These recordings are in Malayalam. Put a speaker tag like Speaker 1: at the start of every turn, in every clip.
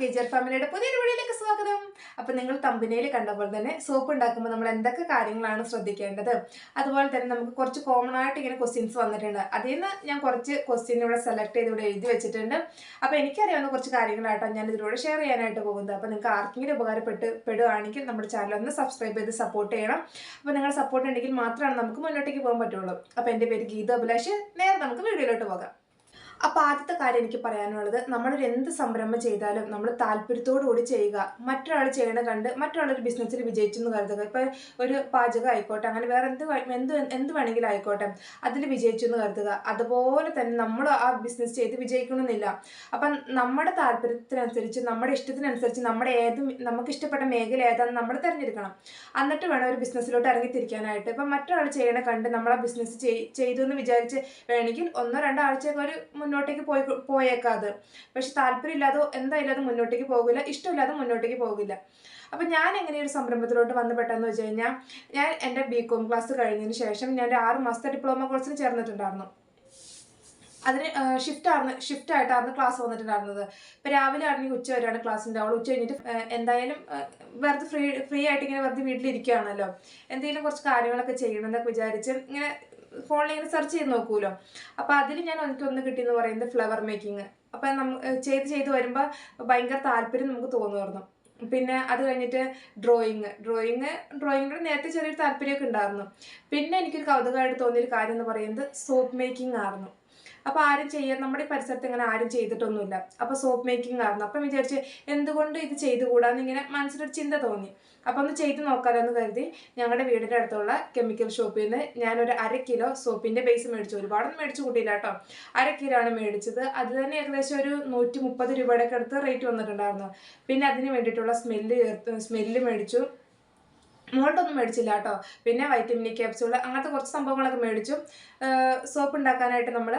Speaker 1: കെ ജി ആർ ഫാമിലിയുടെ പുതിയൊരു വീഡിയോയിലേക്ക് സ്വാഗതം. അപ്പം നിങ്ങൾ തമ്പനയിൽ പോലെ തന്നെ സോപ്പ് ഉണ്ടാക്കുമ്പോൾ നമ്മൾ എന്തൊക്കെ കാര്യങ്ങളാണ് ശ്രദ്ധിക്കേണ്ടത്? അതുപോലെ തന്നെ നമുക്ക് കുറച്ച് കോമൺ ആയിട്ട് ഇങ്ങനെ ക്വസ്റ്റ്യൻസ് വന്നിട്ടുണ്ട്. അതിൽ നിന്ന് ഞാൻ കുറച്ച് ക്വസ്റ്റ്യൻ ഇവിടെ സെലക്ട് ചെയ്ത് ഇവിടെ എഴുതി വെച്ചിട്ടുണ്ട്. അപ്പോൾ എനിക്കറിയാവുന്ന കുറച്ച് കാര്യങ്ങളായിട്ടോ ഞാൻ ഇതിലൂടെ ഷെയർ ചെയ്യാനായിട്ട് പോകുന്നത്. അപ്പോൾ നിങ്ങൾക്ക് ആർക്കെങ്കിലും ഉപകാരപ്പെട്ട് പെടുകയാണെങ്കിൽ നമ്മുടെ ചാനൽ ഒന്ന് സബ്സ്ക്രൈബ് ചെയ്ത് സപ്പോർട്ട് ചെയ്യണം. അപ്പോൾ നിങ്ങളുടെ സപ്പോർട്ട് ഉണ്ടെങ്കിൽ മാത്രമാണ് നമുക്ക് മുന്നോട്ടേക്ക് പോകാൻ പറ്റുള്ളൂ. അപ്പോൾ എന്റെ പേര് ഗീത അഭിലാഷ്. നേരെ നമുക്ക് വീഡിയോയിലോട്ട് പോകാം. അപ്പോൾ ആദ്യത്തെ കാര്യം എനിക്ക് പറയാനുള്ളത് നമ്മളൊരു എന്ത് സംരംഭം ചെയ്താലും നമ്മൾ താല്പര്യത്തോടുകൂടി ചെയ്യുക. മറ്റൊരാൾ ചെയ്യണ കണ്ട് മറ്റൊരാളൊരു ബിസിനസ്സിൽ വിജയിച്ചു എന്ന് കരുതുക. ഇപ്പോൾ ഒരു പാചകം ആയിക്കോട്ടെ അങ്ങനെ വേറെ എന്ത് എന്ത് എന്ത് വേണമെങ്കിലും ആയിക്കോട്ടെ അതിൽ വിജയിച്ചു എന്ന് കരുതുക. അതുപോലെ തന്നെ നമ്മൾ ആ ബിസിനസ് ചെയ്ത് വിജയിക്കണമെന്നില്ല. അപ്പം നമ്മുടെ താല്പര്യത്തിനനുസരിച്ച് നമ്മുടെ ഇഷ്ടത്തിനനുസരിച്ച് നമ്മുടെ ഏത് നമുക്ക് ഇഷ്ടപ്പെട്ട മേഖല ഏതാണെന്ന് നമ്മൾ തിരഞ്ഞെടുക്കണം. എന്നിട്ട് വേണം ഒരു ബിസിനസ്സിലോട്ട് ഇറങ്ങിത്തിരിക്കാനായിട്ട് ഇപ്പം മറ്റൊരാൾ ചെയ്യണ കണ്ട് നമ്മൾ ആ ബിസിനസ് ചെയ്തു എന്ന് വിചാരിച്ച് വേണമെങ്കിൽ ഒന്നോ രണ്ടോ ആഴ്ചയൊക്കെ ഒരു മുന്നോട്ടേക്ക് പോയി പോയേക്കാത്. പക്ഷെ താല്പര്യമില്ലാതെ എന്തായാലും അത് മുന്നോട്ടേക്ക് പോകില്ല ഇഷ്ടമില്ലാതെ മുന്നോട്ടേക്ക് പോകില്ല. അപ്പം ഞാൻ എങ്ങനെ ഒരു സംരംഭത്തിലോട്ട് വന്ന് പെട്ടെന്ന് വെച്ച് കഴിഞ്ഞാൽ ഞാൻ എന്റെ ബി കോം ക്ലാസ് കഴിഞ്ഞതിന് ശേഷം ഞാൻ ആറ് മാസത്തെ ഡിപ്ലോമ കോഴ്സിന് ചേർന്നിട്ടുണ്ടായിരുന്നു. അതിന് ഷിഫ്റ്റ് ആയിരുന്നു ഷിഫ്റ്റ് ആയിട്ടായിരുന്നു ക്ലാസ് വന്നിട്ടുണ്ടായിരുന്നത്. ഇപ്പം രാവിലെ ആണെങ്കിൽ ഉച്ച വരെയാണ് ക്ലാസ് ഉണ്ടാവുള്ളൂ ഉച്ച കഴിഞ്ഞിട്ട് എന്തായാലും വെറുതെ ഫ്രീ ഫ്രീ ആയിട്ട് ഇങ്ങനെ വെറുതെ വീട്ടിലിരിക്കുകയാണല്ലോ. എന്തെങ്കിലും കുറച്ച് കാര്യങ്ങളൊക്കെ ചെയ്യണമെന്നൊക്കെ വിചാരിച്ച് ഇങ്ങനെ ഫോണിൽ ഇങ്ങനെ സെർച്ച് ചെയ്ത് നോക്കുമല്ലോ അപ്പോൾ അതിൽ ഞാൻ എനിക്ക് ഒന്ന് കിട്ടിയെന്ന് പറയുന്നത് ഫ്ലവർ മേക്കിംഗ് അപ്പം നമ്മ ചെയ്ത് ചെയ്ത് വരുമ്പോൾ ഭയങ്കര താല്പര്യം നമുക്ക് തോന്നുമായിരുന്നു. പിന്നെ അത് കഴിഞ്ഞിട്ട് ഡ്രോയിങ് ഡ്രോയിങ് ഡ്രോയിങ്ങിനോട് നേരത്തെ ചെറിയൊരു താല്പര്യമൊക്കെ ഉണ്ടായിരുന്നു. പിന്നെ എനിക്കൊരു കൗതുകമായിട്ട് തോന്നിയൊരു കാര്യം എന്ന് പറയുന്നത് സോപ്പ് മേക്കിംഗ് ആയിരുന്നു. അപ്പോൾ ആരും ചെയ്യാൻ നമ്മുടെ ഈ പരിസരത്ത് ഇങ്ങനെ ആരും ചെയ്തിട്ടൊന്നുമില്ല. അപ്പോൾ സോപ്പ് മേക്കിംഗ് ആയിരുന്നു. അപ്പം വിചാരിച്ച് എന്തുകൊണ്ട് ഇത് ചെയ്തുകൂടാന്ന് ഇങ്ങനെ മനസ്സിലൊരു ചിന്ത തോന്നി. അപ്പോൾ ഒന്ന് ചെയ്ത് നോക്കാലോ എന്ന് കരുതി ഞങ്ങളുടെ വീടിന്റെ അടുത്തുള്ള കെമിക്കൽ ഷോപ്പിൽ നിന്ന് ഞാനൊരു അര കിലോ സോപ്പിന്റെ ബേസ് മേടിച്ചു. ഒരുപാടൊന്നും മേടിച്ചു കൂട്ടിയില്ല കേട്ടോ അര കിലോ ആണ് മേടിച്ചത്. അത് തന്നെ ഏകദേശം ഒരു നൂറ്റി മുപ്പത് രൂപയുടെ അടുത്ത് റേറ്റ് വന്നിട്ടുണ്ടായിരുന്നു. പിന്നെ അതിന് വേണ്ടിയിട്ടുള്ള സ്മെല്ല് സ്മെല്ല് മേടിച്ചു. മോൾട്ടൊന്നും മേടിച്ചില്ല കേട്ടോ. പിന്നെ വൈറ്റമിൻ ക്യാപ്സ്യൂൾ അങ്ങനത്തെ കുറച്ച് സംഭവങ്ങളൊക്കെ മേടിച്ചു. സോപ്പ് ഉണ്ടാക്കാനായിട്ട് നമ്മൾ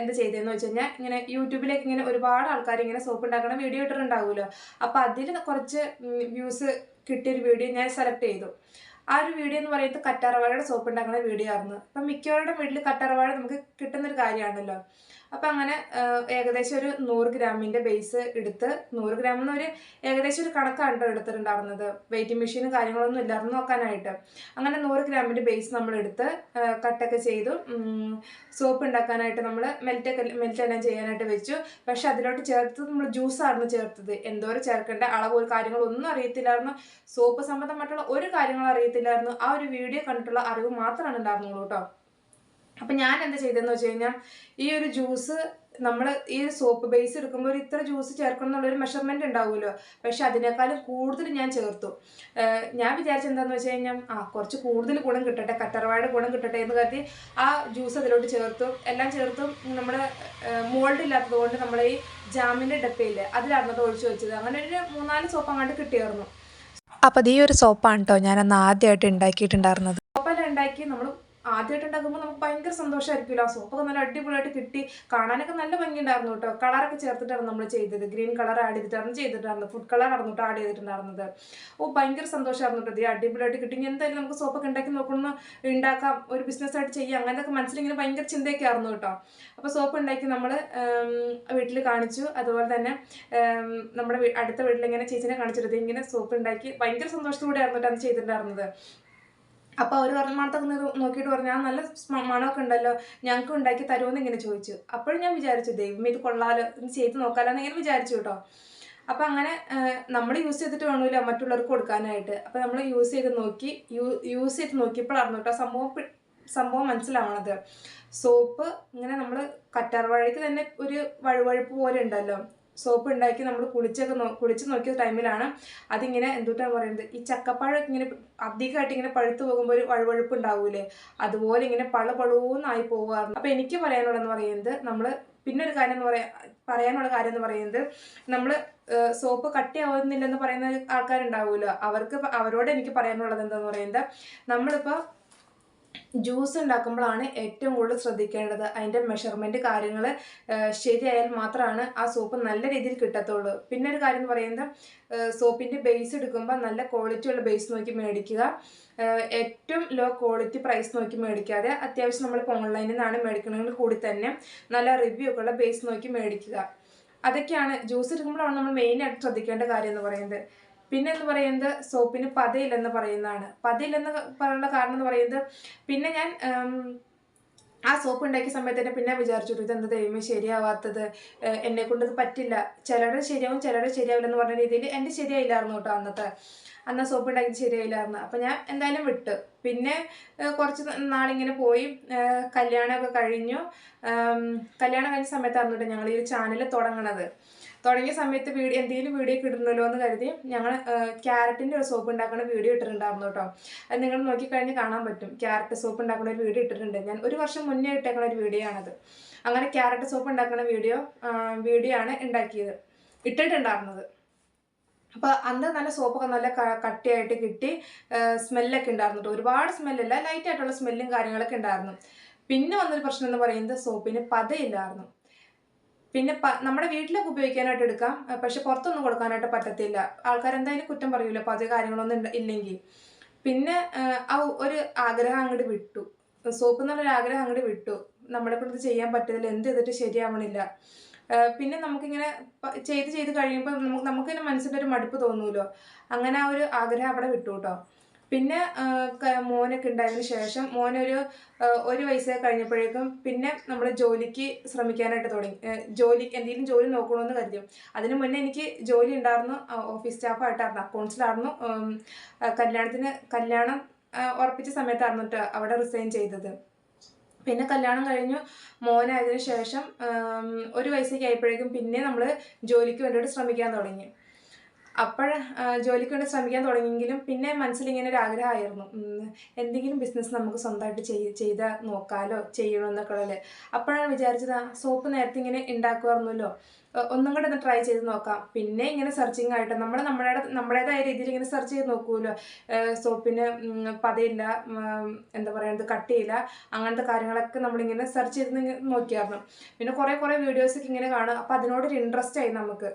Speaker 1: എന്ത് ചെയ്തതെന്ന് വെച്ച് കഴിഞ്ഞാൽ ഇങ്ങനെ യൂട്യൂബിലേക്ക് ഇങ്ങനെ ഒരുപാട് ആൾക്കാർ ഇങ്ങനെ സോപ്പ് ഉണ്ടാക്കണ വീഡിയോ ഇട്ടിട്ടുണ്ടാവുമല്ലോ അപ്പോൾ അതിൽ കുറച്ച് വ്യൂസ് കിട്ടിയൊരു വീഡിയോ ഞാൻ സെലക്ട് ചെയ്തു. ആ ഒരു വീഡിയോ എന്ന് പറയുന്നത് കറ്റാർവാഴയുടെ സോപ്പ് ഉണ്ടാക്കുന്ന വീഡിയോ ആയിരുന്നു. അപ്പം മിക്കവരുടെ വീട്ടിൽ കറ്റാർവാഴ നമുക്ക് കിട്ടുന്നൊരു കാര്യമാണല്ലോ. അപ്പം അങ്ങനെ ഏകദേശം ഒരു നൂറ് ഗ്രാമിന്റെ ബേസ് എടുത്ത് നൂറ് ഗ്രാം എന്ന് ഒരു ഏകദേശം ഒരു കണക്കാണ് കേട്ടോ എടുത്തിട്ടുണ്ടായിരുന്നത്. വെയിറ്റിംഗ് മെഷീനും കാര്യങ്ങളൊന്നും ഇല്ലായിരുന്നു നോക്കാനായിട്ട്. അങ്ങനെ നൂറ് ഗ്രാമിന്റെ ബേസ് നമ്മൾ എടുത്ത് കട്ടൊക്കെ ചെയ്തു. സോപ്പ് ഉണ്ടാക്കാനായിട്ട് നമ്മൾ മെൽറ്റൊക്കെ മെൽറ്റ് എല്ലാം ചെയ്യാനായിട്ട് വെച്ചു. പക്ഷെ അതിലോട്ട് ചേർത്തത് നമ്മൾ ജ്യൂസായിരുന്നു ചേർത്തത്. എന്തോരം ചേർക്കേണ്ട അളവ് കാര്യങ്ങളൊന്നും അറിയത്തില്ലായിരുന്നു. സോപ്പ് സംബന്ധമായിട്ടുള്ള ഒരു കാര്യങ്ങളും അറിയത്തില്ലായിരുന്നു. ആ ഒരു വീഡിയോ കണ്ടിട്ടുള്ള അറിവ് മാത്രമാണ് ഉണ്ടായിരുന്നുള്ളൂ കേട്ടോ അപ്പം ഞാൻ എന്താ ചെയ്തതെന്ന് വെച്ച് കഴിഞ്ഞാൽ ഈ ഒരു ജ്യൂസ് നമ്മൾ ഈ ഒരു സോപ്പ് ബേസ് എടുക്കുമ്പോൾ ഇത്ര ജ്യൂസ് ചേർക്കണം എന്നുള്ളൊരു മെഷർമെന്റ് ഉണ്ടാവുമല്ലോ. പക്ഷെ അതിനേക്കാളും കൂടുതൽ ഞാൻ ചേർത്തു. ഞാൻ വിചാരിച്ച എന്താണെന്ന് വെച്ച് കഴിഞ്ഞാൽ ആ കുറച്ച് കൂടുതൽ ഗുണം കിട്ടട്ടെ കറ്റർവാഴയുടെ ഗുണം കിട്ടട്ടെ എന്ന് കരുതി ആ ജ്യൂസ് അതിലോട്ട് ചേർത്തു. എല്ലാം ചേർത്തും. നമ്മൾ മോൾഡ് ഇല്ലാത്തത് കൊണ്ട് നമ്മൾ ഈ ജാമിന്റെ ഡപ്പയില്ലേ അതിലായിരുന്നു അത് ഒഴിച്ചു വെച്ചത്. അങ്ങനെ ഒരു മൂന്നാൽ സോപ്പ് അങ്ങോട്ട് കിട്ടിയായിരുന്നു.
Speaker 2: അപ്പോൾ ഈ ഒരു സോപ്പാണ് കേട്ടോ ഞാനന്ന് ആദ്യമായിട്ട് ഉണ്ടാക്കിയിട്ടുണ്ടായിരുന്നത്.
Speaker 1: സോപ്പെല്ലാം ഉണ്ടാക്കി നമ്മൾ ആദ്യമായിട്ട് ഉണ്ടാക്കുമ്പോൾ നമുക്ക് ഭയങ്കര സന്തോഷമായിരിക്കുമല്ലോ ആ സോപ്പൊക്കെ നല്ല അടിപൊളിയായിട്ട് കിട്ടി. കാണാനൊക്കെ നല്ല ഭംഗിയുണ്ടായിരുന്നു കേട്ടോ. കളറൊക്കെ ചേർത്തിട്ടാണ് നമ്മൾ ചെയ്തത്. ഗ്രീൻ കളർ ആഡ് ചെയ്തിട്ടാണ് ചെയ്തിട്ടുണ്ടായിരുന്നത്. ഫുഡ് കളർ ആയിരുന്നു കേട്ടോ ആഡ് ചെയ്തിട്ടുണ്ടായിരുന്നത്. ഓ ഭയങ്കര സന്തോഷമായിരുന്നു കേട്ടോ. ഇത് അടിപൊളിയായിട്ട് കിട്ടി. എന്തായാലും നമുക്ക് സോപ്പൊക്കെ ഉണ്ടാക്കി നോക്കണം ഉണ്ടാക്കാം. ഒരു ബിസിനസ് ആയിട്ട് ചെയ്യാം. അങ്ങനെയൊക്കെ മനസ്സിലിങ്ങനെ ഭയങ്കര ചിന്തയൊക്കെ ആയിരുന്നു കേട്ടോ. അപ്പോൾ സോപ്പ് ഉണ്ടാക്കി നമ്മൾ വീട്ടിൽ കാണിച്ചു. അതുപോലെ തന്നെ നമ്മുടെ അടുത്ത വീട്ടിൽ ഇങ്ങനെ ചേച്ചിനെ കാണിച്ചിട്ട് ഇങ്ങനെ സോപ്പ് ഉണ്ടാക്കി ഭയങ്കര സന്തോഷത്തോടെ ആയിരുന്നു കേട്ടോ അത് ചെയ്തിട്ടുണ്ടായിരുന്നത്. അപ്പോൾ അവർ പറഞ്ഞ മണത്തൊക്കെ നോക്കിയിട്ട് പറഞ്ഞു ആ നല്ല മണമൊക്കെ ഉണ്ടല്ലോ ഞങ്ങൾക്ക് ഉണ്ടാക്കി തരുമെന്ന് ഇങ്ങനെ ചോദിച്ചു. അപ്പോഴും ഞാൻ വിചാരിച്ചു ദൈവം ഇത് കൊള്ളാലോ ഇത് ചെയ്ത് നോക്കാലോ എന്ന് ഇങ്ങനെ വിചാരിച്ചു കേട്ടോ. അപ്പം അങ്ങനെ നമ്മൾ യൂസ് ചെയ്തിട്ട് വേണമല്ലോ മറ്റുള്ളവർക്ക് കൊടുക്കാനായിട്ട്. അപ്പം നമ്മൾ യൂസ് ചെയ്ത് നോക്കി യൂസ് ചെയ്ത് നോക്കിയപ്പോഴായിരുന്നു കേട്ടോ സംഭവം സംഭവം മനസ്സിലാവണത്. സോപ്പ് ഇങ്ങനെ നമ്മൾ കറ്റാർവാഴയ്ക്ക് തന്നെ ഒരു വഴുവഴുപ്പ് പോലെ ഉണ്ടല്ലോ. സോപ്പ് ഉണ്ടാക്കി നമ്മൾ കുളിച്ചൊക്കെ നോ കുളിച്ച് നോക്കിയ ടൈമിലാണ് അതിങ്ങനെ എന്തുട്ടാണ് പറയുന്നത് ഈ ചക്കപ്പഴം ഇങ്ങനെ അധികമായിട്ട് ഇങ്ങനെ പഴുത്തു പോകുമ്പോൾ ഒരു വഴുവഴുപ്പ് ഉണ്ടാവൂലേ അതുപോലെ ഇങ്ങനെ പള പളൂന്നായി പോകാറുണ്ട് അപ്പോൾ എനിക്ക് പറയാനുള്ളതെന്ന് പറയുന്നത് നമ്മൾ പിന്നെ ഒരു കാര്യം എന്ന് പറയാ പറയാനുള്ള കാര്യം എന്ന് പറയുന്നത് നമ്മൾ സോപ്പ് കട്ടിയാവുന്നില്ലെന്ന് പറയുന്ന ആൾക്കാരുണ്ടാവുമല്ലോ അവർക്ക് അവരോട് എനിക്ക് പറയാനുള്ളത് എന്താന്ന് പറയുന്നത് നമ്മളിപ്പോൾ ജ്യൂസ് ഉണ്ടാക്കുമ്പോഴാണ് ഏറ്റവും കൂടുതൽ ശ്രദ്ധിക്കേണ്ടത്. അതിന്റെ മെഷർമെന്റ് കാര്യങ്ങൾ ശരിയായാൽ മാത്രമാണ് ആ സോപ്പ് നല്ല രീതിയിൽ കിട്ടത്തുള്ളൂ. പിന്നെ ഒരു കാര്യം എന്ന് പറയുന്നത് സോപ്പിന്റെ ബേസ് എടുക്കുമ്പോൾ നല്ല ക്വാളിറ്റിയുള്ള ബേസ് നോക്കി മേടിക്കുക. ഏറ്റവും ലോ ക്വാളിറ്റി പ്രൈസ് നോക്കി മേടിക്കാതെ അത്യാവശ്യം നമ്മളിപ്പോൾ ഓൺലൈനിൽ നിന്നാണ് മേടിക്കണമെങ്കിൽ കൂടി തന്നെ നല്ല റിവ്യൂ ഒക്കെ ഉള്ള ബേസ് നോക്കി മേടിക്കുക. അതൊക്കെയാണ് ജ്യൂസ് എടുക്കുമ്പോഴാണ് നമ്മൾ മെയിനായിട്ട് ശ്രദ്ധിക്കേണ്ട കാര്യം എന്ന് പറയുന്നത്. പിന്നെ എന്ന് പറയുന്നത് സോപ്പിന് പതയില്ലെന്ന് പറയുന്നതാണ്. പതയില്ലെന്ന് പറയാനുള്ള കാരണം എന്ന് പറയുന്നത് പിന്നെ ഞാൻ ആ സോപ്പ് ഉണ്ടാക്കിയ സമയത്ത് തന്നെ പിന്നെ വിചാരിച്ചു ഇത് എന്താ ദൈവമേ ശരിയാവാത്തത്? എന്നെ കൊണ്ട് ഇത് പറ്റില്ല. ചിലരുടെ ശരിയാവും ചിലരുടെ ശരിയാവില്ല എന്ന് പറഞ്ഞ രീതിയിൽ എന്റെ ശരിയായില്ലായിരുന്നു കേട്ടോ അന്നത്തെ. അന്ന് സോപ്പ് ഉണ്ടാക്കി ശരിയായില്ലായിരുന്നു. അപ്പം ഞാൻ എന്തായാലും വിട്ടു. പിന്നെ കുറച്ച് നാളിങ്ങനെ പോയി കല്യാണമൊക്കെ കഴിഞ്ഞു. കല്യാണം കഴിഞ്ഞ സമയത്തായിരുന്നു കേട്ടോ ഞങ്ങൾ ഈ ചാനൽ തുടങ്ങണത്. തുടങ്ങിയ സമയത്ത് വീഡിയോ എന്തെങ്കിലും വീഡിയോ ഒക്കെ എന്ന് കരുതി ഞങ്ങൾ ക്യാരറ്റിന്റെ ഒരു സോപ്പ് ഉണ്ടാക്കുന്ന വീഡിയോ ഇട്ടിട്ടുണ്ടായിരുന്നു കേട്ടോ. അത് നിങ്ങൾ നോക്കിക്കഴിഞ്ഞ് കാണാൻ പറ്റും. ക്യാരറ്റ് സോപ്പ് ഉണ്ടാക്കുന്ന ഒരു വീഡിയോ ഇട്ടിട്ടുണ്ട്. ഞാൻ ഒരു വർഷം മുന്നേ ഇട്ടേക്കുന്ന ഒരു വീഡിയോ ആണത്. അങ്ങനെ ക്യാരറ്റ് സോപ്പ് ഉണ്ടാക്കുന്ന വീഡിയോ വീഡിയോ ആണ് ഉണ്ടാക്കിയത്. ഇട്ടിട്ടുണ്ടായിരുന്നത്. അപ്പോൾ അന്ന് നല്ല സോപ്പൊക്കെ നല്ല കട്ടിയായിട്ട് കിട്ടി. സ്മെല്ലൊക്കെ ഉണ്ടായിരുന്നു കേട്ടോ. ഒരുപാട് സ്മെല്ലല്ല ലൈറ്റ് ആയിട്ടുള്ള സ്മെല്ലും കാര്യങ്ങളൊക്കെ ഉണ്ടായിരുന്നു. പിന്നെ വന്നൊരു പ്രശ്നം എന്ന് പറയുന്നത് സോപ്പിന് പതയില്ലായിരുന്നു. പിന്നെ നമ്മുടെ വീട്ടിലൊക്കെ ഉപയോഗിക്കാനായിട്ട് എടുക്കാം. പക്ഷെ പുറത്തൊന്നും കൊടുക്കാനായിട്ട് പറ്റത്തില്ല. ആൾക്കാർ എന്തായാലും കുറ്റം പറയൂല? പത കാര്യങ്ങളൊന്നും ഇല്ലെങ്കിൽ. പിന്നെ ആ ഒരു ആഗ്രഹം അങ്ങോട്ട് വിട്ടു. സോപ്പ് എന്നുള്ളൊരു ആഗ്രഹം അങ്ങോട്ട് വിട്ടു. നമ്മളെ കൊണ്ട് ചെയ്യാൻ പറ്റത്തില്ല എന്ത് ചെയ്തിട്ട് ശരിയാവണില്ല. പിന്നെ നമുക്കിങ്ങനെ ചെയ്ത് ചെയ്ത് കഴിയുമ്പോൾ നമുക്ക് നമുക്ക് തന്നെ മനസ്സിന്റെ ഒരു മടുപ്പ് തോന്നൂലോ? അങ്ങനെ ആ ഒരു ആഗ്രഹം അവിടെ വിട്ടു കേട്ടോ. പിന്നെ മോനൊക്കെ ഉണ്ടായതിനു ശേഷം മോനൊരു ഒരു വയസ്സൊക്കെ കഴിഞ്ഞപ്പോഴേക്കും പിന്നെ നമ്മൾ ജോലിക്ക് ശ്രമിക്കാനായിട്ട് തുടങ്ങി. ജോലി എന്തെങ്കിലും ജോലി നോക്കണമെന്ന് കരുതി അതിനു മുന്നേ എനിക്ക് ജോലി ഉണ്ടായിരുന്നു. ഓഫീസ് സ്റ്റാഫായിട്ടായിരുന്നു. അക്കൗണ്ട്സിലായിരുന്നു. കല്യാണത്തിന് കല്യാണം ഉറപ്പിച്ച സമയത്തായിരുന്നു കേട്ടോ അവിടെ റിസൈൻ ചെയ്തത്. പിന്നെ കല്യാണം കഴിഞ്ഞു. മോനായതിനു ശേഷം ഒരു വയസ്സൊക്കെ ആയപ്പോഴേക്കും പിന്നെ നമ്മൾ ജോലിക്ക് വേണ്ടിയിട്ട് ശ്രമിക്കാൻ തുടങ്ങി. അപ്പോൾ ജോലിക്ക് വേണ്ടി ശ്രമിക്കാൻ തുടങ്ങിയെങ്കിലും പിന്നെ മനസ്സിലിങ്ങനെ ഒരു ആഗ്രഹമായിരുന്നു. എന്തെങ്കിലും ബിസിനസ് നമുക്ക് സ്വന്തമായിട്ട് ചെയ് ചെയ്താൽ നോക്കാലോ ചെയ്യണമെന്നൊക്കെ ഉള്ളത് അപ്പോഴാണ് വിചാരിച്ചത് സോപ്പ് നേരത്തെ ഇങ്ങനെ ഉണ്ടാക്കുമായിരുന്നല്ലോ ഒന്നും കൂടെ ഒന്ന് ട്രൈ ചെയ്ത് നോക്കാം. പിന്നെ ഇങ്ങനെ സെർച്ചിങ് ആയിട്ട് നമ്മൾ നമ്മുടെ നമ്മുടേതായ രീതിയിൽ ഇങ്ങനെ സെർച്ച് ചെയ്ത് നോക്കുമല്ലോ സോപ്പിന് പതയില്ല എന്താ കട്ട് കട്ടിയില്ല അങ്ങനത്തെ കാര്യങ്ങളൊക്കെ നമ്മളിങ്ങനെ സെർച്ച് ചെയ്ത് നോക്കിയായിരുന്നു. പിന്നെ കുറേ കുറേ വീഡിയോസൊക്കെ ഇങ്ങനെ കാണും. അപ്പോൾ അതിനോടൊരു ഇൻട്രസ്റ്റ് ആയി നമുക്ക്.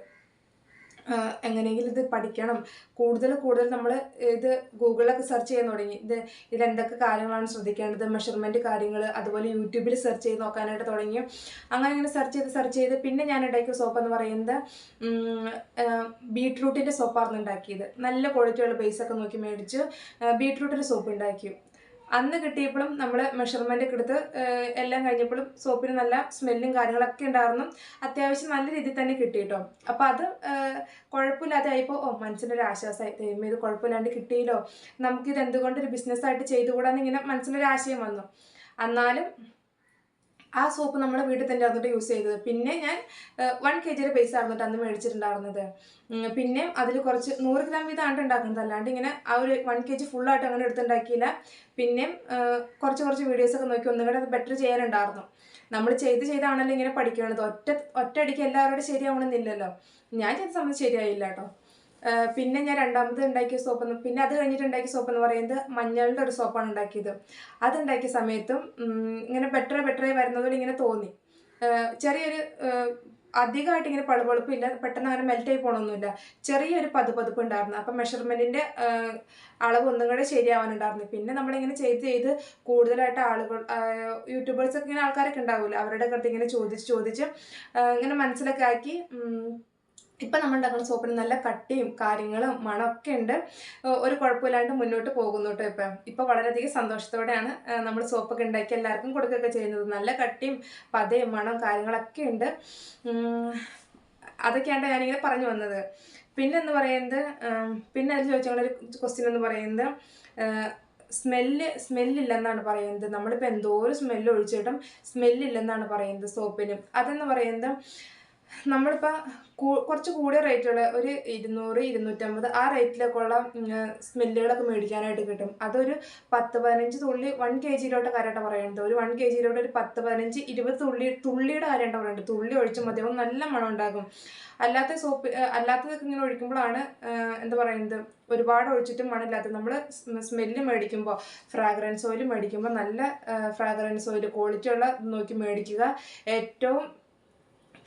Speaker 1: എങ്ങനെയെങ്കിലും ഇത് പഠിക്കണം. കൂടുതൽ കൂടുതൽ നമ്മൾ ഇത് ഗൂഗിളിലൊക്കെ സെർച്ച് ചെയ്യാൻ തുടങ്ങി. ഇത് ഇതിലെന്തൊക്കെ കാര്യങ്ങളാണ് ശ്രദ്ധിക്കേണ്ടത്? മെഷർമെന്റ് കാര്യങ്ങൾ അതുപോലെ യൂട്യൂബിൽ സെർച്ച് ചെയ്ത് നോക്കാനായിട്ട് തുടങ്ങി. അങ്ങനെ ഇങ്ങനെ സെർച്ച് ചെയ്ത് സെർച്ച് ചെയ്ത് പിന്നെ ഞാൻ ഉണ്ടാക്കിയ സോപ്പ് എന്ന് പറയുന്നത് ബീട്രൂട്ടിന്റെ സോപ്പായിരുന്നു ഉണ്ടാക്കിയത്. നല്ല ക്വാളിറ്റിയുള്ള ബേസൊക്കെ നോക്കി മേടിച്ച് ബീട്രൂട്ടിന്റെ സോപ്പ് ഉണ്ടാക്കി. അന്ന് കിട്ടിയപ്പോഴും നമ്മൾ മെഷർമെന്റ് എടുത്ത് എല്ലാം കഴിഞ്ഞപ്പോഴും സോപ്പിന് നല്ല സ്മെല്ലും കാര്യങ്ങളൊക്കെ ഉണ്ടായിരുന്നു. അത്യാവശ്യം നല്ല രീതിയിൽ തന്നെ കിട്ടി കേട്ടോ അപ്പോൾ അത് ആഹ് കുഴപ്പമില്ലാതെ ആയപ്പോൾ ഓ മനസ്സിനൊരു ആശ്വാസമായി ഇത് കുഴപ്പമില്ലാണ്ട് കിട്ടിയല്ലോ. നമുക്കിത് എന്തുകൊണ്ട് ഒരു ബിസിനസ്സായിട്ട് ചെയ്തുകൂടാന്ന് ഇങ്ങനെ മനസ്സിലൊരു ആശയം വന്നു. എന്നാലും ആ സോപ്പ് നമ്മുടെ വീട്ടിൽ തന്നെ ആയിരുന്നിട്ട് യൂസ് ചെയ്തത്. പിന്നെ ഞാൻ വൺ കെ ജിയുടെ പൈസ ആയിരുന്നിട്ട് അന്ന് മേടിച്ചിട്ടുണ്ടായിരുന്നത്. പിന്നെ അതിൽ കുറച്ച് നൂറ് ഗ്രാം വീതമാണ് ഉണ്ടാക്കുന്നത്. അല്ലാണ്ട് ഇങ്ങനെ ആ ഒരു വൺ കെ ജി ഫുള്ളായിട്ട് അങ്ങനെ എടുത്തുണ്ടാക്കിയില്ല. പിന്നെയും ആ, കുറച്ച് കുറച്ച് വീഡിയോസൊക്കെ നോക്കി ഒന്നും കൂടെ അത് ബെറ്റർ ചെയ്യാനുണ്ടായിരുന്നു. നമ്മൾ ചെയ്ത് ചെയ്താണല്ലോ ഇങ്ങനെ പഠിക്കുന്നത് ഒറ്റ ഒറ്റയടിക്ക് എല്ലാവരോടും ശരിയാവണമെന്നില്ലല്ലോ. ഞാൻ ചെയ്ത സമയത്ത് ശരിയായില്ല കേട്ടോ. പിന്നെ ഞാൻ രണ്ടാമത് ഉണ്ടാക്കിയ സോപ്പ് എന്ന് പിന്നെ അത് കഴിഞ്ഞിട്ട് ഉണ്ടാക്കിയ സോപ്പ് എന്ന് പറയുന്നത് മഞ്ഞളുടെ ഒരു സോപ്പാണ് ഉണ്ടാക്കിയത്. അതുണ്ടാക്കിയ സമയത്തും ഇങ്ങനെ ബെറ്റർ ബെറ്ററായി വരുന്നതോടെ ഇങ്ങനെ തോന്നി. ചെറിയൊരു അധികമായിട്ട് ഇങ്ങനെ പളുപളുപ്പില്ല പെട്ടെന്ന് അങ്ങനെ മെൽറ്റായി പോകണമൊന്നുമില്ല ചെറിയൊരു പതുപതുപ്പ് ഉണ്ടായിരുന്നു. അപ്പം മെഷർമെന്റിന്റെ അളവ് ഒന്നും കൂടെ ശരിയാവാനുണ്ടായിരുന്നു. പിന്നെ നമ്മളിങ്ങനെ ചെയ്ത് ചെയ്ത് കൂടുതലായിട്ട് ആളുകൾ യൂട്യൂബേഴ്സൊക്കെ ഇങ്ങനെ ആൾക്കാരൊക്കെ ഉണ്ടാവില്ല അവരുടെ അടുത്ത് ഇങ്ങനെ ചോദിച്ച് ചോദിച്ച് ഇങ്ങനെ മനസ്സിലൊക്കെ ആക്കി ഇപ്പം നമ്മൾ ഉണ്ടാക്കുന്ന സോപ്പിന് നല്ല കട്ടിയും കാര്യങ്ങളും മണമൊക്കെ ഉണ്ട്. ഒരു കുഴപ്പമില്ലാണ്ട് മുന്നോട്ട് പോകുന്നു കേട്ടോ ഇപ്പം. ഇപ്പം വളരെയധികം സന്തോഷത്തോടെയാണ് നമ്മൾ സോപ്പൊക്കെ ഉണ്ടാക്കി എല്ലാവർക്കും കൊടുക്കുകയൊക്കെ ചെയ്യുന്നത്. നല്ല കട്ടിയും പതയും മണം കാര്യങ്ങളൊക്കെ ഉണ്ട്. അതൊക്കെയാണ് ഞാനിങ്ങനെ പറഞ്ഞു വന്നത്. പിന്നെ എന്ന് പറയുന്നത് പിന്നെ അതിൽ ചോദിച്ചുകൊണ്ടൊരു ക്വസ്റ്റ്യൻ എന്ന് പറയുന്നത് സ്മെല്ല് സ്മെല്ലില്ലെന്നാണ് പറയുന്നത്. നമ്മളിപ്പോൾ എന്തോ ഒരു സ്മെല്ല് ഒഴിച്ചിട്ടും സ്മെല്ലില്ലെന്നാണ് പറയുന്നത് സോപ്പിന്. അതെന്ന് പറയുന്നത് നമ്മളിപ്പോൾ കുറച്ച് കൂടിയ റേറ്റുള്ള ഒരു ഇരുന്നൂറ് ഇരുന്നൂറ്റമ്പത് ആ റേറ്റിലൊക്കെ ഉള്ള സ്മെല്ലുകളൊക്കെ മേടിക്കാനായിട്ട് കിട്ടും. അതൊരു പത്ത് പതിനഞ്ച് തുള്ളി വൺ കെ ജിയിലോട്ട് കാര്യമായിട്ട് പറയുന്നത് ഒരു വൺ കെ ജിയിലോട്ട് ഒരു പത്ത് പതിനഞ്ച് ഇരുപത് തുള്ളി തുള്ളിയുടെ കാര്യമായിട്ട് പറയുന്നത് തുള്ളി ഒഴിച്ച് മതിയാവും നല്ല മണം ഉണ്ടാകും അല്ലാത്ത സോപ്പ് അല്ലാത്തതൊക്കെ ഇങ്ങനെ ഒഴിക്കുമ്പോഴാണ് എന്താ പറയുന്നത് ഒരുപാട് ഒഴിച്ചിട്ടും മണമില്ലാത്ത നമ്മൾ സ്മെല്ല് മേടിക്കുമ്പോൾ ഫ്രാഗ്രൻസ് ഓയിൽ മേടിക്കുമ്പോൾ നല്ല ഫ്രാഗ്രൻസ് ഓയിൽ ക്വാളിറ്റി ഉള്ള നോക്കി മേടിക്കുക. ഏറ്റവും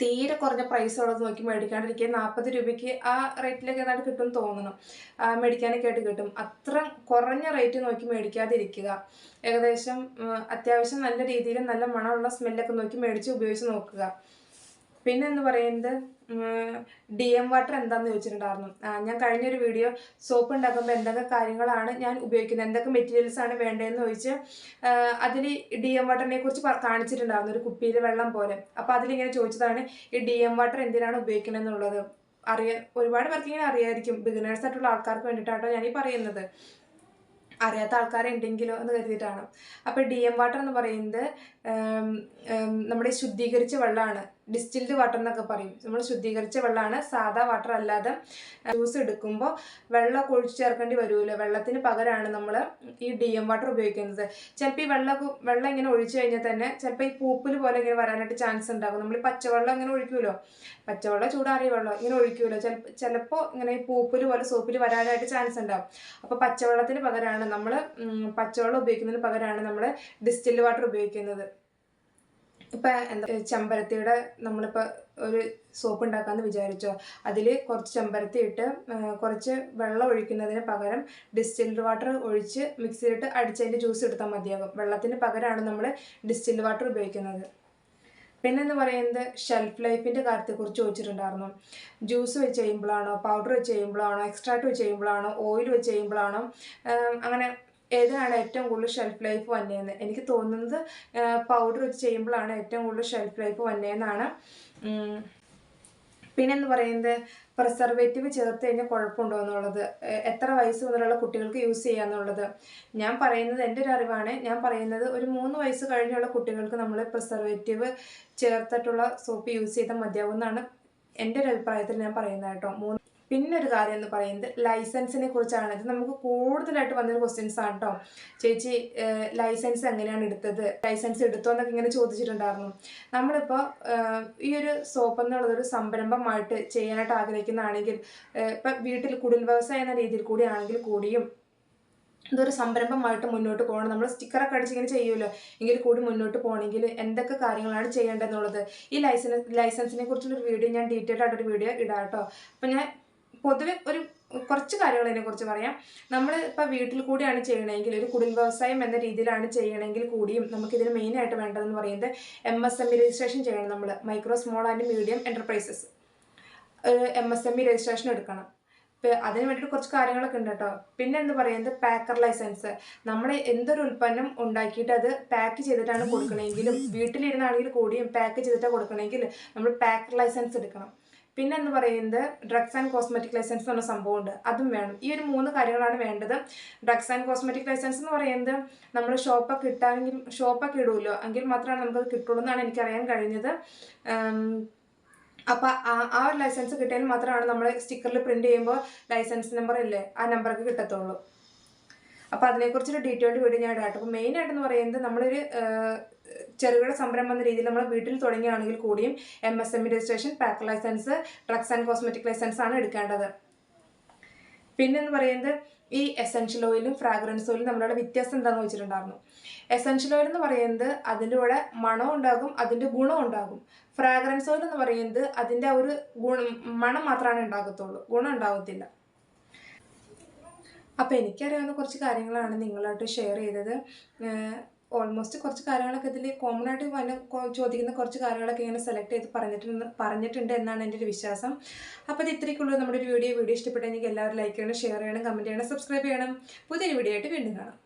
Speaker 1: തീരെ കുറഞ്ഞ പ്രൈസ് ഉള്ളത് നോക്കി മേടിക്കാണ്ടിരിക്കുക നാൽപ്പത് രൂപയ്ക്ക് ആ റേറ്റിലൊക്കെ ഏതാണ്ട് കിട്ടും തോന്നണം മേടിക്കാനൊക്കെ ആയിട്ട് കിട്ടും. അത്ര കുറഞ്ഞ റേറ്റ് നോക്കി മേടിക്കാതിരിക്കുക. ഏകദേശം അത്യാവശ്യം നല്ല രീതിയിൽ നല്ല മണമുള്ള സ്മെല്ലൊക്കെ നോക്കി മേടിച്ച് ഉപയോഗിച്ച് നോക്കുക. പിന്നെ എന്ന് പറയുന്നത് ഡി എം വാട്ടർ എന്താണെന്ന് ചോദിച്ചിട്ടുണ്ടായിരുന്നു. ഞാൻ കഴിഞ്ഞൊരു വീഡിയോ സോപ്പ് ഉണ്ടാക്കുമ്പോൾ എന്തൊക്കെ കാര്യങ്ങളാണ് ഞാൻ ഉപയോഗിക്കുന്നത് എന്തൊക്കെ മെറ്റീരിയൽസ് ആണ് വേണ്ടതെന്ന് ചോദിച്ച് അതിൽ ഡി എം വാട്ടറിനെ കുറിച്ച് കാണിച്ചിട്ടുണ്ടായിരുന്നു ഒരു കുപ്പിയിൽ വെള്ളം പോലെ. അപ്പോൾ അതിലിങ്ങനെ ചോദിച്ചതാണ് ഈ ഡി എം വാട്ടർ എന്തിനാണ് ഉപയോഗിക്കുന്നത് എന്നുള്ളത് അറിയാൻ ഒരുപാട് പേർക്ക് ഇങ്ങനെ അറിയായിരിക്കും ബിഗിനേഴ്സ് ആയിട്ടുള്ള ആൾക്കാർക്ക് വേണ്ടിയിട്ടാട്ടോ ഈ പറയുന്നത്. അറിയാത്ത ആൾക്കാരുണ്ടെങ്കിലോ എന്ന് കരുതിയിട്ടാണ്. അപ്പോൾ ഡി എം വാട്ടർ എന്ന് പറയുന്നത് നമ്മുടെ ശുദ്ധീകരിച്ച വെള്ളമാണ്. ഡിസ്റ്റിൽഡ് വാട്ടർ എന്നൊക്കെ പറയും. നമ്മൾ ശുദ്ധീകരിച്ച വെള്ളമാണ്. സാധാ വാട്ടർ അല്ലാതെ ജ്യൂസ് എടുക്കുമ്പോൾ വെള്ളമൊക്കെ ഒഴിച്ച് ചേർക്കേണ്ടി വരുമല്ലോ വെള്ളത്തിന് പകരമാണ് നമ്മൾ ഈ ഡി എം വാട്ടർ ഉപയോഗിക്കുന്നത്. ചിലപ്പോൾ ഈ വെള്ളം വെള്ളം ഇങ്ങനെ ഒഴിച്ചു കഴിഞ്ഞാൽ തന്നെ ചിലപ്പോൾ ഈ പൂപ്പിൽ പോലെ ഇങ്ങനെ വരാനായിട്ട് ചാൻസ് ഉണ്ടാകും. നമ്മൾ പച്ചവെള്ളം ഇങ്ങനെ ഒഴിക്കുമല്ലോ പച്ചവെള്ളം ചൂടാറിയ വെള്ളം ഇങ്ങനെ ഒഴിക്കുമല്ലോ ചിലപ്പോൾ ഇങ്ങനെ ഈ പൂപ്പിൽ പോലെ സോപ്പിൽ വരാനായിട്ട് ചാൻസ് ഉണ്ടാകും. അപ്പോൾ പച്ചവെള്ളത്തിന് പകരമാണ് നമ്മൾ പച്ചവെള്ളം ഉപയോഗിക്കുന്നതിന് പകരമാണ് നമ്മൾ ഡിസ്റ്റിൽഡ് വാട്ടർ ഉപയോഗിക്കുന്നത്. ഇപ്പം എന്താ ചെമ്പരത്തിയുടെ നമ്മളിപ്പോൾ ഒരു സോപ്പ് ഉണ്ടാക്കാമെന്ന് വിചാരിച്ചോ. അതിൽ കുറച്ച് ചെമ്പരത്തി ഇട്ട് കുറച്ച് വെള്ളം ഒഴിക്കുന്നതിന് പകരം ഡിസ്റ്റിൽഡ് വാട്ടർ ഒഴിച്ച് മിക്സിയിലിട്ട് അടിച്ചതിന്റെ ജ്യൂസ് എടുത്താൽ മതിയാകും. വെള്ളത്തിന് പകരമാണ് നമ്മൾ ഡിസ്റ്റിൽഡ് വാട്ടർ ഉപയോഗിക്കുന്നത്. പിന്നെന്ന് പറയുന്നത് ഷെൽഫ് ലൈഫിന്റെ കാര്യത്തെക്കുറിച്ച് ചോദിച്ചിട്ടുണ്ടായിരുന്നു. ജ്യൂസ് വെച്ച് ചെയ്യുമ്പോഴാണോ പൗഡർ വെച്ച് ചെയ്യുമ്പോഴാണോ എക്സ്ട്രാക്ട് വെച്ച് ചെയ്യുമ്പോഴാണോ ഓയിൽ വെച്ച് ചെയ്യുമ്പോഴാണോ അങ്ങനെ ഏതാണ് ഏറ്റവും കൂടുതൽ ഷെൽഫ് ലൈഫ് വന്നതെന്ന് എനിക്ക് തോന്നുന്നത് പൗഡർ വെച്ച് ചെയ്യുമ്പോഴാണ് ഏറ്റവും കൂടുതൽ ഷെൽഫ് ലൈഫ് വന്നതെന്നാണ് ഉം. പിന്നെന്ന് പറയുന്നത് പ്രിസർവേറ്റീവ് ചേർത്ത് കഴിഞ്ഞാൽ കുഴപ്പമുണ്ടോ എന്നുള്ളത്. എത്ര വയസ്സ് മുതലുള്ള കുട്ടികൾക്ക് യൂസ് ചെയ്യാന്നുള്ളത് ഞാൻ പറയുന്നത് എന്റെ ഒരു അറിവാണ്. ഞാൻ പറയുന്നത് ഒരു മൂന്ന് വയസ്സ് കഴിഞ്ഞുള്ള കുട്ടികൾക്ക് നമ്മൾ പ്രിസർവേറ്റീവ് ചേർത്തിട്ടുള്ള സോപ്പ് യൂസ് ചെയ്താൽ മതിയാവും എന്നാണ് എന്റെ ഒരു അഭിപ്രായത്തിൽ ഞാൻ പറയുന്നത് കേട്ടോ. മൂന്ന് പിന്നെ ഒരു കാര്യം എന്ന് പറയുന്നത് ലൈസൻസിനെ കുറിച്ചാണ്. ഇത് നമുക്ക് കൂടുതലായിട്ട് വന്നൊരു ക്വസ്റ്റ്യൻസ് ആണ് കേട്ടോ ചേച്ചി ലൈസൻസ് എങ്ങനെയാണ് എടുത്തത്? ലൈസൻസ് എടുത്തോ എന്നൊക്കെ ഇങ്ങനെ ചോദിച്ചിട്ടുണ്ടായിരുന്നു. നമ്മളിപ്പോൾ ഈ ഒരു സോപ്പ് എന്നുള്ളതൊരു സംരംഭമായിട്ട് ചെയ്യാനായിട്ട് ആഗ്രഹിക്കുന്നതാണെങ്കിൽ ഇപ്പം വീട്ടിൽ കുടിൽ വ്യവസായം എന്ന രീതിയിൽ കൂടി ആണെങ്കിൽ കൂടിയും ഇതൊരു സംരംഭമായിട്ട് മുന്നോട്ട് പോകണം. നമ്മൾ സ്റ്റിക്കറൊക്കെ അടിച്ച് ഇങ്ങനെ ചെയ്യുമല്ലോ. എങ്കിൽ കൂടി മുന്നോട്ട് പോകണമെങ്കിൽ എന്തൊക്കെ കാര്യങ്ങളാണ് ചെയ്യേണ്ടതെന്നുള്ളത് ഈ ലൈസൻസ് ലൈസൻസിനെ കുറിച്ചുള്ളൊരു വീഡിയോ ഞാൻ ഡീറ്റെയിൽ ആയിട്ടൊരു വീഡിയോ ഇടാം കേട്ടോ അപ്പം ഞാൻ പൊതുവെ ഒരു കുറച്ച് കാര്യങ്ങളതിനെ കുറിച്ച് പറയാം. നമ്മൾ ഇപ്പോൾ വീട്ടിൽ കൂടിയാണ് ചെയ്യണമെങ്കിൽ ഒരു കുടിൽ വ്യവസായം എന്ന രീതിയിലാണ് ചെയ്യണമെങ്കിൽ കൂടിയും നമുക്കിതിന് മെയിനായിട്ട് വേണ്ടതെന്ന് പറയുന്നത് M S M E registration ചെയ്യണം നമ്മൾ micro small and medium enterprises M S M E registration എടുക്കണം. ഇപ്പം അതിന് വേണ്ടിയിട്ട് കുറച്ച് കാര്യങ്ങളൊക്കെ ഉണ്ട് കേട്ടോ. പിന്നെ എന്ന് പറയുന്നത് പാക്കർ ലൈസൻസ് നമ്മൾ എന്തൊരു ഉൽപ്പന്നം ഉണ്ടാക്കിയിട്ട് അത് പാക്ക് ചെയ്തിട്ടാണ് കൊടുക്കണമെങ്കിലും വീട്ടിലിരുന്നാണെങ്കിൽ കൂടിയും പാക്ക് ചെയ്തിട്ടാണ് കൊടുക്കണമെങ്കിൽ നമ്മൾ പാക്കർ ലൈസൻസ് എടുക്കണം. പിന്നെ എന്ന് പറയുന്നത് ഡ്രഗ്സ് ആൻഡ് കോസ്മെറ്റിക് ലൈസൻസ് എന്ന് പറഞ്ഞ സംഭവമുണ്ട്. അതും വേണം. ഈ ഒരു മൂന്ന് കാര്യങ്ങളാണ് വേണ്ടത്. ഡ്രഗ്സ് ആൻഡ് കോസ്മെറ്റിക് ലൈസൻസ് എന്ന് പറയുന്നത് നമ്മൾ ഷോപ്പൊക്കെ ഇട്ടാണെങ്കിൽ ഷോപ്പൊക്കെ ഇടുമല്ലോ എങ്കിൽ മാത്രമാണ് നമുക്കത് കിട്ടുള്ളൂ എന്നാണ് എനിക്കറിയാൻ കഴിഞ്ഞത്. അപ്പോൾ ആ ആ ഒരു ലൈസൻസ് കിട്ടിയാൽ മാത്രമാണ് നമ്മൾ സ്റ്റിക്കറിൽ പ്രിന്റ് ചെയ്യുമ്പോൾ ലൈസൻസ് നമ്പർ ഇല്ലേ ആ നമ്പർക്ക് കിട്ടത്തുള്ളൂ. അപ്പോൾ അതിനെക്കുറിച്ചൊരു ഡീറ്റെയിൽഡ് വീഡിയോ ഞാൻ ഇടാട്ടോ. അപ്പോൾ മെയിൻ ആയിട്ടെന്ന് പറയുന്നത് നമ്മളൊരു ചെറുകിട സംരംഭം എന്ന രീതിയിൽ നമ്മൾ വീട്ടിൽ തുടങ്ങിയാണെങ്കിൽ കൂടിയും M S M registration pack licence drugs and cosmetic licence ആണ് എടുക്കേണ്ടത്. പിന്നെന്ന് പറയുന്നത് ഈ എസെൻഷ്യൽ ഓയിലും ഫ്രാഗ്രൻസ് ഓയിലും തമ്മിലുള്ള വ്യത്യാസം എന്താണെന്ന് വെച്ചിട്ടുണ്ടായിരുന്നു. എസെൻഷ്യൽ ഓയിൽ എന്ന് പറയുന്നത് അതിന്റെ കൂടെ മണം ഉണ്ടാകും അതിന്റെ ഗുണം ഉണ്ടാകും. ഫ്രാഗ്രൻസ് ഓയിൽ എന്ന് പറയുന്നത് അതിന്റെ ഒരു ഗുണം മണം മാത്രമാണ് ഉണ്ടാകത്തുള്ളൂ ഗുണം ഉണ്ടാകത്തില്ല. അപ്പോൾ എനിക്കറിയാവുന്ന കുറച്ച് കാര്യങ്ങളാണ് നിങ്ങളായിട്ട് ഷെയർ ചെയ്തത്. ഓൾമോസ്റ്റ് കുറച്ച് കാര്യങ്ങളൊക്കെ ഇതിൽ കോമൺ ആയിട്ട് വന്ന ചോദിക്കുന്ന കുറച്ച് കാര്യങ്ങളൊക്കെ ഇങ്ങനെ സെലക്ട് ചെയ്ത് പറഞ്ഞിട്ടുണ്ട് പറഞ്ഞിട്ടുണ്ട് എന്നാണ് എന്റെ ഒരു വിശ്വാസം. അപ്പോൾ ഇത് ഇത്രയ്ക്കുള്ളൂ നമ്മുടെ ഒരു വീഡിയോ വീഡിയോ ഇഷ്ടപ്പെട്ടെങ്കിൽ എല്ലാവരും ലൈക്ക് ചെയ്യണം ഷെയർ ചെയ്യണം കമന്റ് ചെയ്യണം സബ്സ്ക്രൈബ് ചെയ്യണം. പുതിയൊരു വീഡിയോ ആയിട്ട് വീണ്ടും കാണാം.